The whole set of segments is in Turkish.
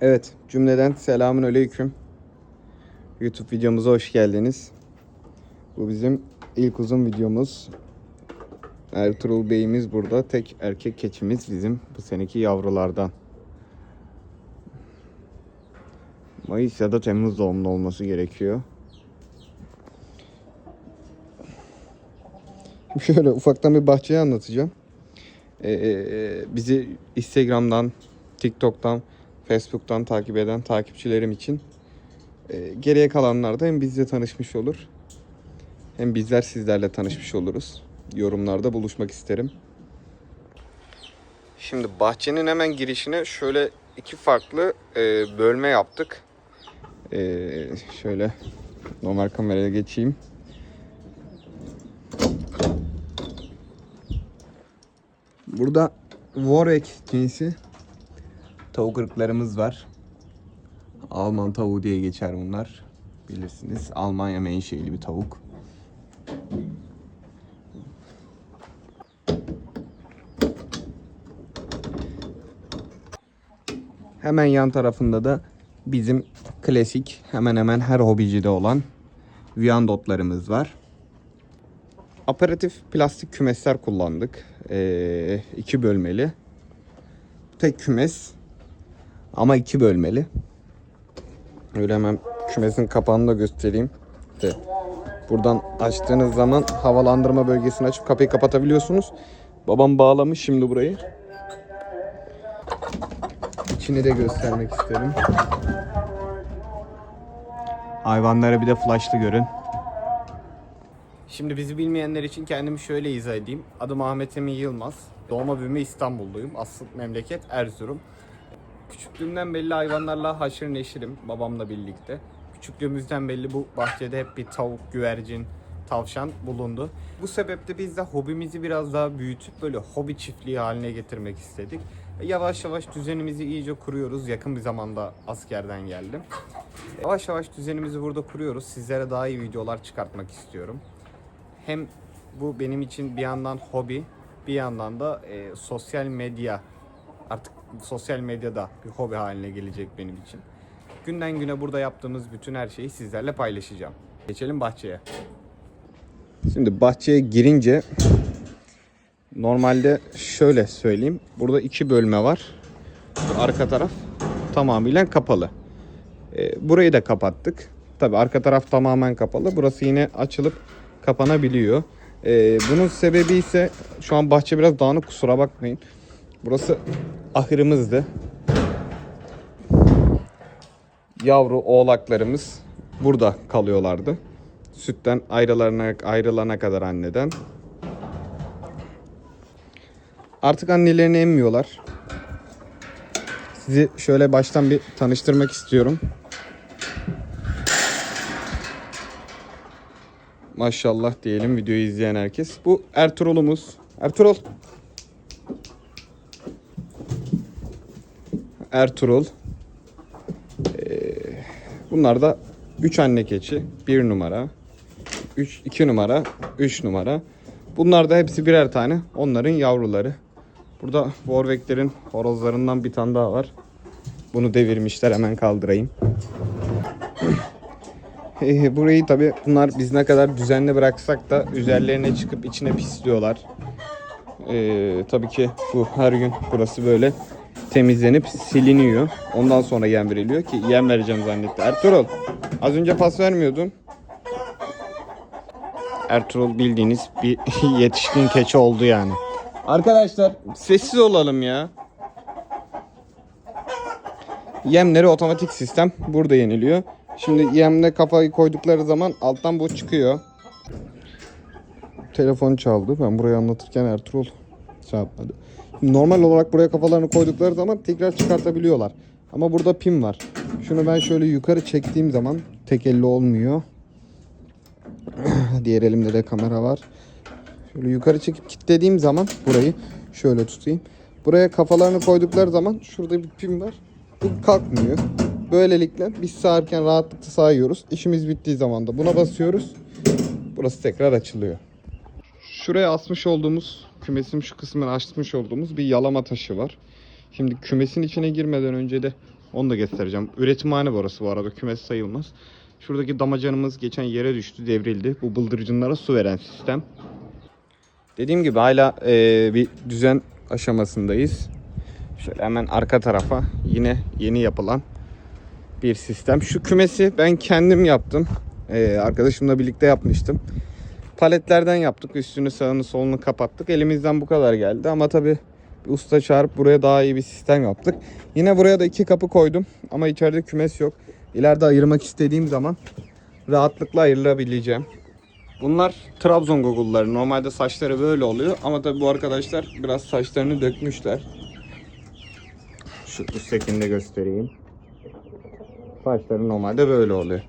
Evet, cümleden selamun aleyküm. YouTube videomuza hoş geldiniz. Bu bizim ilk uzun videomuz. Ertuğrul Bey'imiz burada. Tek erkek keçimiz bizim bu seneki yavrulardan. Mayıs ya da Temmuz doğumlu olması gerekiyor. Şöyle ufaktan bir bahçeyi anlatacağım. Ee, bizi Instagram'dan, TikTok'tan, Facebook'tan takip eden takipçilerim için e, geriye kalanlar da hem bizle tanışmış olur hem bizler sizlerle tanışmış oluruz. Yorumlarda buluşmak isterim. Şimdi bahçenin hemen girişine şöyle iki farklı e, bölme yaptık. E, şöyle normal kameraya geçeyim. Burada Warwick cinsi tavuk ırklarımız var. Alman tavuğu diye geçer bunlar. Bilirsiniz. Almanya menşeili bir tavuk. Hemen yan tarafında da bizim klasik hemen hemen her hobicide olan Viandotlarımız var. Aparatif plastik kümesler kullandık. Ee, iki bölmeli. Tek kümes ama iki bölmeli. Öyle hemen kümesin kapağını da göstereyim. De. Buradan açtığınız zaman havalandırma bölgesini açıp kapıyı kapatabiliyorsunuz. Babam bağlamış şimdi burayı. İçini de göstermek isterim. Hayvanları bir de flashlı görün. Şimdi bizi bilmeyenler için kendimi şöyle izah edeyim. Adım Ahmet Emin Yılmaz. Doğma büyüme İstanbulluyum. Asıl memleket Erzurum. Küçüklüğümden belli hayvanlarla haşır neşirim babamla birlikte. Küçüklüğümüzden belli bu bahçede hep bir tavuk, güvercin, tavşan bulundu. Bu sebeple biz de hobimizi biraz daha büyütüp böyle hobi çiftliği haline getirmek istedik. Yavaş yavaş düzenimizi iyice kuruyoruz. Yakın bir zamanda askerden geldim. Yavaş yavaş düzenimizi burada kuruyoruz. Sizlere daha iyi videolar çıkartmak istiyorum. Hem bu benim için bir yandan hobi, bir yandan da e, sosyal medya artık sosyal medyada bir hobi haline gelecek benim için. Günden güne burada yaptığımız bütün her şeyi sizlerle paylaşacağım. Geçelim bahçeye. Şimdi bahçeye girince normalde şöyle söyleyeyim. Burada iki bölme var. Şu arka taraf tamamıyla kapalı. Ee, burayı da kapattık. Tabi arka taraf tamamen kapalı. Burası yine açılıp kapanabiliyor. Ee, bunun sebebi ise şu an bahçe biraz dağınık kusura bakmayın. Burası ahırımızdı. Yavru oğlaklarımız burada kalıyorlardı. Sütten ayrılana, ayrılana kadar anneden. Artık annelerini emmiyorlar. Sizi şöyle baştan bir tanıştırmak istiyorum. Maşallah diyelim videoyu izleyen herkes. Bu Ertuğrul'umuz. Ertuğrul. Ertuğrul. Ee, bunlar da 3 anne keçi. 1 numara. 3 2 numara, 3 numara. Bunlar da hepsi birer tane. Onların yavruları. Burada Warwick'lerin horozlarından bir tane daha var. Bunu devirmişler hemen kaldırayım. Ee, Burayı tabi bunlar biz ne kadar düzenli bıraksak da üzerlerine çıkıp içine pisliyorlar. Ee, tabii ki bu her gün burası böyle temizlenip siliniyor. Ondan sonra yem veriliyor ki yem vereceğim zannetti. Ertuğrul az önce pas vermiyordun. Ertuğrul bildiğiniz bir yetişkin keçi oldu yani. Arkadaşlar sessiz olalım ya. Yemleri otomatik sistem burada yeniliyor. Şimdi yemle kafayı koydukları zaman alttan bu çıkıyor. Telefon çaldı. Ben burayı anlatırken Ertuğrul şey. Normal olarak buraya kafalarını koydukları zaman tekrar çıkartabiliyorlar. Ama burada pin var. Şunu ben şöyle yukarı çektiğim zaman tek elle olmuyor. Diğer elimde de kamera var. Şöyle yukarı çekip kilitlediğim zaman burayı şöyle tutayım. Buraya kafalarını koydukları zaman şurada bir pin var. Bu kalkmıyor. Böylelikle biz sağarken rahatlıkla sağıyoruz. İşimiz bittiği zaman da buna basıyoruz. Burası tekrar açılıyor. Şuraya asmış olduğumuz kümesin şu kısmını açmış olduğumuz bir yalama taşı var. Şimdi kümesin içine girmeden önce de Onu da göstereceğim. Üretimhane burası bu arada. Kümes sayılmaz. Şuradaki damacanımız geçen yere düştü, devrildi. Bu bıldırcınlara su veren sistem. Dediğim gibi hala eee, bir düzen aşamasındayız. Şöyle hemen arka tarafa yine yeni yapılan bir sistem. Şu kümesi ben kendim yaptım. Eee, arkadaşımla birlikte yapmıştım. Paletlerden yaptık. Üstünü sağını solunu kapattık. Elimizden bu kadar geldi ama tabii bir usta çağırıp buraya daha iyi bir sistem yaptık. Yine buraya da iki kapı koydum ama içeride kümes yok. İleride ayırmak istediğim zaman rahatlıkla ayrılabileceğim. Bunlar Trabzon Google'ları. Normalde saçları böyle oluyor ama tabii bu arkadaşlar biraz saçlarını dökmüşler. Şu üsttekini de göstereyim. Saçları normalde böyle oluyor.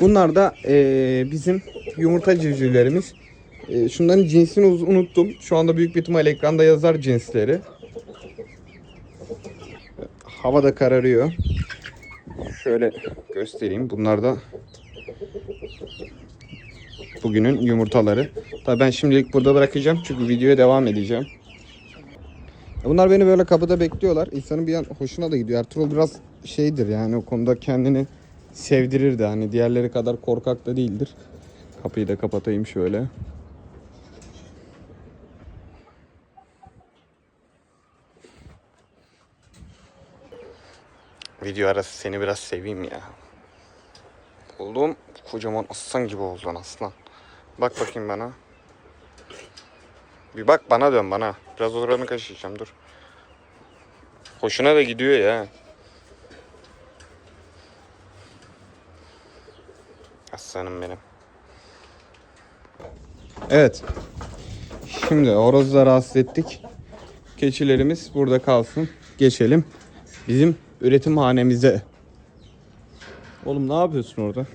Bunlar da eee, bizim yumurta civcivlerimiz. Eee, şunların cinsini unuttum. Şu anda büyük bir ihtimal ekranda yazar cinsleri. Hava da kararıyor. Şöyle göstereyim. Bunlar da bugünün yumurtaları. Tabii ben şimdilik burada bırakacağım çünkü videoya devam edeceğim. Bunlar beni böyle kapıda bekliyorlar. İnsanın bir an hoşuna da gidiyor. Ertuğrul biraz şeydir yani o konuda kendini sevdirir de hani diğerleri kadar korkak da değildir. Kapıyı da kapatayım şöyle. Video arası seni biraz seveyim ya. Oğlum kocaman aslan gibi oldun aslan. Bak bakayım bana. Bir bak bana dön bana. Biraz oranı kaşıyacağım dur. Hoşuna da gidiyor ya. Aslanım benim. Evet. Şimdi horozla rahatsız ettik. Keçilerimiz burada kalsın. Geçelim. Bizim üretim hanemize. Oğlum ne yapıyorsun orada?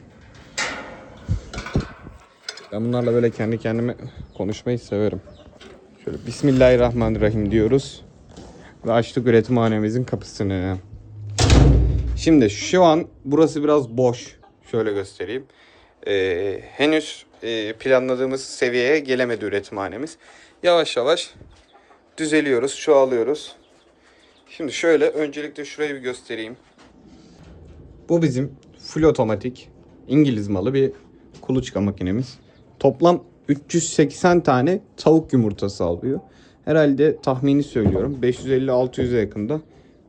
Ben bunlarla böyle kendi kendime konuşmayı severim. Şöyle Bismillahirrahmanirrahim diyoruz. Ve açtık üretimhanemizin kapısını. Şimdi şu an burası biraz boş. Şöyle göstereyim. Ee, henüz e, planladığımız seviyeye gelemedi üretimhanemiz. Yavaş yavaş düzeliyoruz, çoğalıyoruz. Şimdi şöyle öncelikle şurayı bir göstereyim. Bu bizim full otomatik İngiliz malı bir kuluçka makinemiz. Toplam 380 tane tavuk yumurtası alıyor. Herhalde tahmini söylüyorum 550-600'e yakında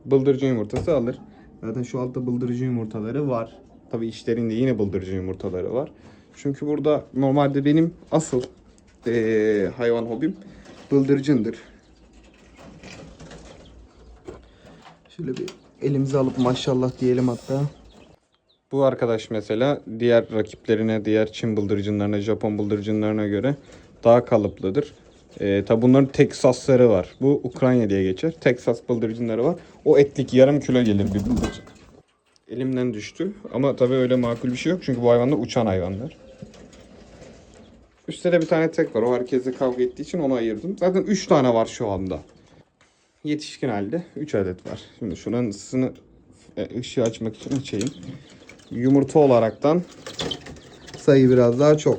bıldırcın yumurtası alır. Zaten şu altta bıldırcın yumurtaları var. Tabi içlerinde yine bıldırcın yumurtaları var. Çünkü burada normalde benim asıl eee, hayvan hobim bıldırcındır. Şöyle bir elimize alıp maşallah diyelim hatta. Bu arkadaş mesela diğer rakiplerine, diğer Çin bıldırcınlarına, Japon bıldırcınlarına göre daha kalıplıdır. Ee, tabi bunların Teksasları var. Bu Ukrayna diye geçer. Teksas bıldırcınları var. O etlik yarım kilo gelir bir bıldırcın. Elimden düştü ama tabi öyle makul bir şey yok çünkü bu hayvanlar uçan hayvanlar. Üstte de bir tane tek var. O herkesle kavga ettiği için onu ayırdım. Zaten 3 tane var şu anda. Yetişkin halde 3 adet var. Şimdi şuranın ısısını e, ışığı açmak için açayım. Yumurta olaraktan sayı biraz daha çok.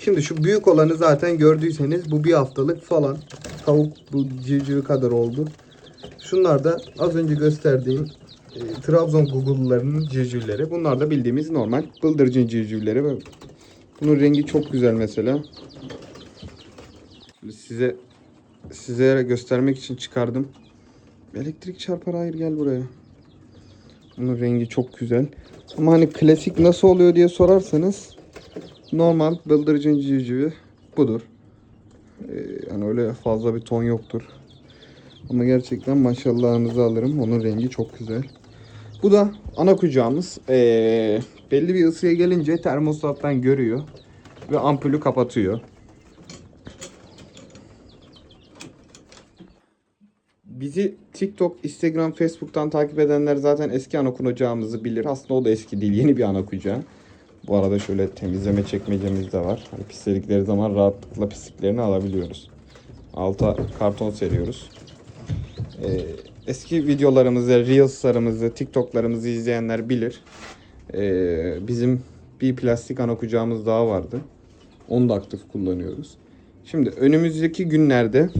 Şimdi şu büyük olanı zaten gördüyseniz bu bir haftalık falan. Tavuk bu civcivi kadar oldu. Şunlar da az önce gösterdiğim e, Trabzon Google'larının civcivleri. Bunlar da bildiğimiz normal bıldırcın civcivleri. Bunun rengi çok güzel mesela. Size size göstermek için çıkardım. Elektrik çarpar hayır gel buraya. Bunun rengi çok güzel. Ama hani klasik nasıl oluyor diye sorarsanız normal bıldırcın civcivi budur. Ee, yani öyle fazla bir ton yoktur. Ama gerçekten maşallahınızı alırım. Onun rengi çok güzel. Bu da ana kucağımız. Ee, belli bir ısıya gelince termostattan görüyor. Ve ampulü kapatıyor. Bizi TikTok, Instagram, Facebook'tan takip edenler zaten eski ana kucağımızı bilir. Aslında o da eski değil, yeni bir ana kucağı. Bu arada şöyle temizleme çekmecemiz de var. Hani pisledikleri zaman rahatlıkla pisliklerini alabiliyoruz. Alta karton seriyoruz. Ee, eski videolarımızı, Reels'larımızı, TikTok'larımızı izleyenler bilir. Ee, bizim bir plastik ana kucağımız daha vardı. Onu da aktif kullanıyoruz. Şimdi önümüzdeki günlerde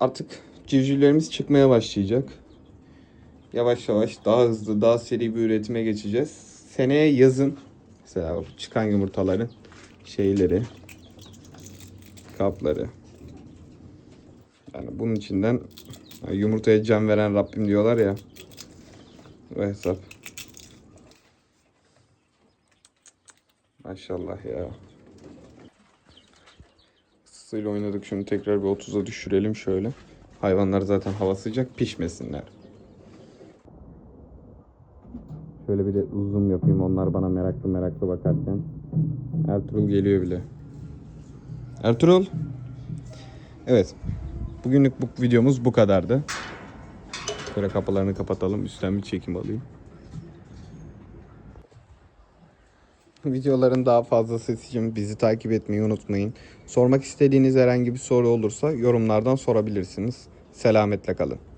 artık civcivlerimiz çıkmaya başlayacak. yavaş yavaş daha hızlı, daha seri bir üretime geçeceğiz. Seneye yazın mesela çıkan yumurtaların şeyleri, kapları. Yani bunun içinden yumurtaya can veren Rabbim diyorlar ya. O hesap. Maşallah ya. Isısıyla oynadık. Şunu tekrar bir 30'a düşürelim şöyle. Hayvanlar zaten hava sıcak pişmesinler. Şöyle bir de uzun yapayım onlar bana meraklı meraklı bakarken. Ertuğrul geliyor bile. Ertuğrul. Evet. Bugünlük bu videomuz bu kadardı. Böyle kapılarını kapatalım. Üstten bir çekim alayım. Videoların daha fazlası için bizi takip etmeyi unutmayın. Sormak istediğiniz herhangi bir soru olursa yorumlardan sorabilirsiniz. Selametle kalın.